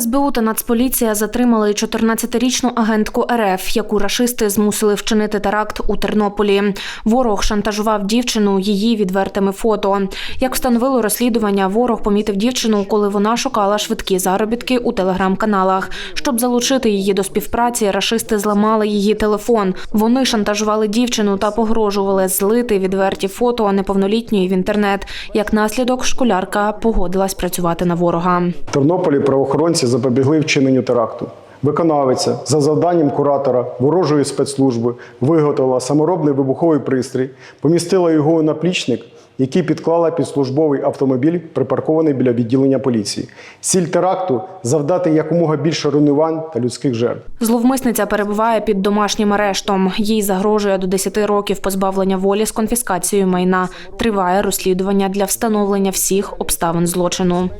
СБУ та Нацполіція затримали 14-річну агентку РФ, яку рашисти змусили вчинити теракт у Тернополі. Ворог шантажував дівчину її відвертими фото. Як встановило розслідування, ворог помітив дівчину, коли вона шукала швидкі заробітки у телеграм-каналах. Щоб залучити її до співпраці, рашисти зламали її телефон. Вони шантажували дівчину та погрожували злити відверті фото неповнолітньої в інтернет. Як наслідок, школярка погодилась працювати на ворога. В Тернополі правоохоронці запобігли вчиненню теракту. Виконавиця за завданням куратора ворожої спецслужби виготовила саморобний вибуховий пристрій, помістила його у наплічник, який підклала під службовий автомобіль, припаркований біля відділення поліції. Ціль теракту завдати якомога більше руйнувань та людських жертв. Зловмисниця перебуває під домашнім арештом. Їй загрожує до 10 років позбавлення волі з конфіскацією майна. Триває розслідування для встановлення всіх обставин злочину.